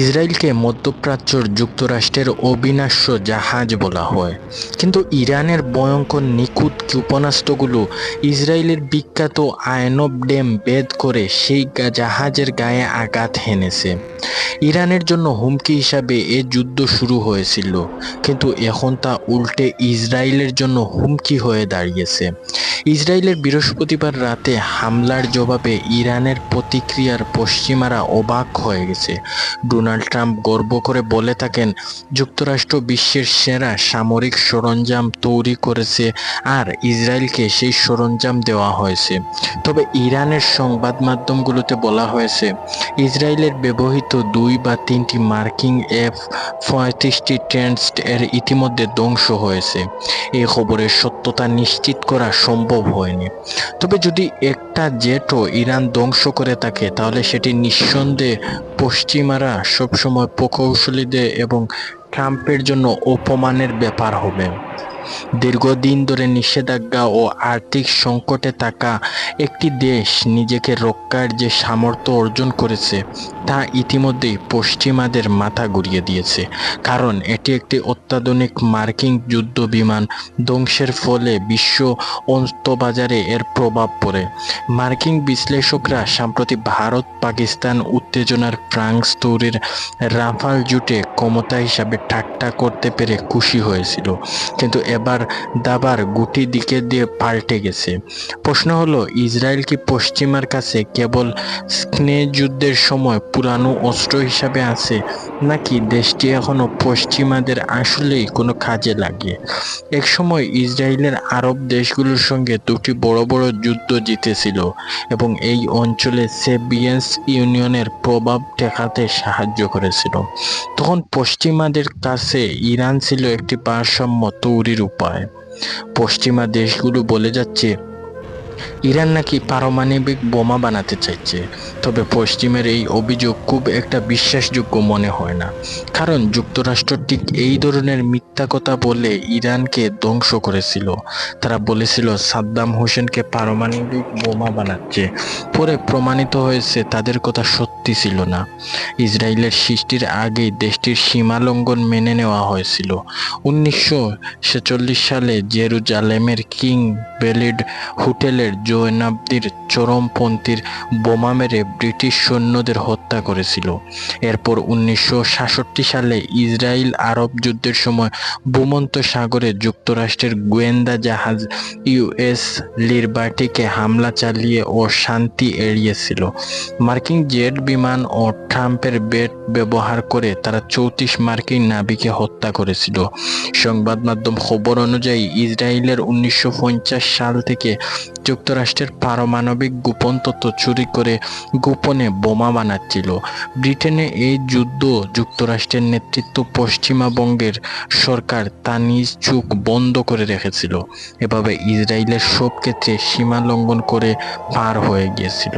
ইসরায়েলকে মধ্যপ্রাচ্যর যুক্তরাষ্ট্রের অবিনাশ্য জাহাজ বলা হয়। কিন্তু ইরানের ভয়ঙ্কর নিখুঁত ক্ষেপণাস্ত্রগুলো ইসরায়েলের বিখ্যাত আয়নব ড্যাম বেদ করে সেই জাহাজের গায়ে আঘাত হেনেছে। ইরানের জন্য হুমকি হিসাবে এ যুদ্ধ শুরু হয়েছিল, কিন্তু এখন তা উল্টে ইসরায়েলের জন্য হুমকি হয়ে দাঁড়িয়েছে। ইসরায়েলের বৃহস্পতিবার রাতে হামলার জবাবে ইরানের প্রতিক্রিয়ার পশ্চিমারা অবাক হয়ে গেছে। ডোনাল্ড ট্রাম্প গর্ব করে বলে থাকেন, যুক্তরাষ্ট্র বিশ্বের সেরা সামরিক সরঞ্জাম তৈরি করেছে আর ইসরায়েলকে সেই সরঞ্জাম দেওয়া হয়েছে। তবে ইরানের সংবাদ মাধ্যমগুলোতে বলা হয়েছে, ইসরায়েলের ব্যবহৃত দুই বা তিনটি মার্কিং এফ পঁয়ত্রিশটি ট্রেন্সড এর ইতিমধ্যে ধ্বংস হয়েছে। এই খবরের সত্যতা নিশ্চিত করা সম্ভব হয়নি। তবে যদি একটা জেটও ইরান ধ্বংস করে থাকে, তাহলে সেটি নিঃসন্দেহে পশ্চিমারা সবসময় প্রকৌশলীদের এবং ট্রাম্পের জন্য অপমানের ব্যাপার হবে। দীর্ঘদিন ধরে নিষেধাজ্ঞা ও আর্থিক সংকটে থাকা একটি দেশ নিজেকে রক্ষার যে সামর্থ্য অর্জন করেছে, তা ইতিমধ্যেই পশ্চিমাদের মাথা ঘুরিয়ে দিয়েছে। কারণ এটি একটি অত্যাধুনিক মার্কিন যুদ্ধ বিমান, ধ্বংসের ফলে বিশ্ব অন্তবাজারে এর প্রভাব পড়ে। মার্কিন বিশ্লেষকরা সাম্প্রতিক ভারত, পাকিস্তান উত্তেজনার ফ্রান্স তৈরির রাফাল জুটে ক্ষমতা হিসাবে ঠাট্টা করতে পেরে খুশি হয়েছিল। কিন্তু এবার দাবার গুটি দিকে দিয়ে পাল্টে গেছে। প্রশ্ন হলো, ইসরায়েল কি পশ্চিমার কাছে কেবল স্নে যুদ্ধের সময় পুরানো অস্ত্র হিসাবে আছে, নাকি দেশটি এখনও পশ্চিমাদের আসলেই কোনো কাজে লাগে? এক সময় ইসরায়েলের আরব দেশগুলোর সঙ্গে দুটি বড় বড় যুদ্ধ জিতেছিল এবং এই অঞ্চলে সেবিয়েন্স ইউনিয়নের প্রভাব ঠেকাতে সাহায্য করেছিল। তখন পশ্চিমাদের কাছে ইরান ছিল একটি ভারসাম্য তৈরির উপায়। পশ্চিমা দেশগুলো বলে যাচ্ছে ইরান নাকি পারমাণবিক বোমা বানাতে চাইছে, তবে পশ্চিমের এই অভিযোগ খুব একটা বিশ্বাসযোগ্য মনে হয় না। কারণ যুক্তরাষ্ট্র ঠিক এই ধরনের মিথ্যা কথা বলে ইরানকে ধ্বংস করেছিল। তারা বলেছিল, সাদ্দাম হোসেনকে পারমাণবিক বোমা বানাচ্ছে। পরে প্রমাণিত হয়েছে, তাদের কথা সত্যি ছিল না। ইসরায়েলের সৃষ্টির আগেই দেশটির সীমা লঙ্ঘন মেনে নেওয়া হয়েছিল। উনিশশো ছেচল্লিশ সালে জেরুজালেমের কিং বেলিড হোটেলের জৈনাব্দির চরমপন্থীর বোমা মেরে ব্রিটিশ সৈন্যদের হত্যা করেছিল। এরপর উনিশশো সাতষট্টি সালে ইসরায়েল আরব যুদ্ধের সময় ভূমন্ত সাগরে যুক্তরাষ্ট্রের গোয়েন্দা জাহাজ ইউএস লিবার্টিকে হামলা চালিয়ে ও শান্তি এড়িয়েছিল। মার্কিন জেট বিমান ও ট্রাম্পের বেট ব্যবহার করে তারা চৌত্রিশ মার্কিন নাবিকে হত্যা করেছিল। সংবাদ মাধ্যম খবর অনুযায়ী ইসরায়েলের উনিশশো পঞ্চাশ সাল থেকে যুক্তরাষ্ট্রের পারমাণবিক গোপন তথ্য চুরি করে গোপনে বোমা বানাচ্ছিল। ব্রিটেনে এই যুদ্ধ যুক্তরাষ্ট্রের নেতৃত্ব পশ্চিমাবঙ্গের সরকার তা নিজ চোখ বন্ধ করে রেখেছিল। এভাবে ইসরায়েলের সব ক্ষেত্রে সীমা লঙ্ঘন করে পার হয়ে গিয়েছিল।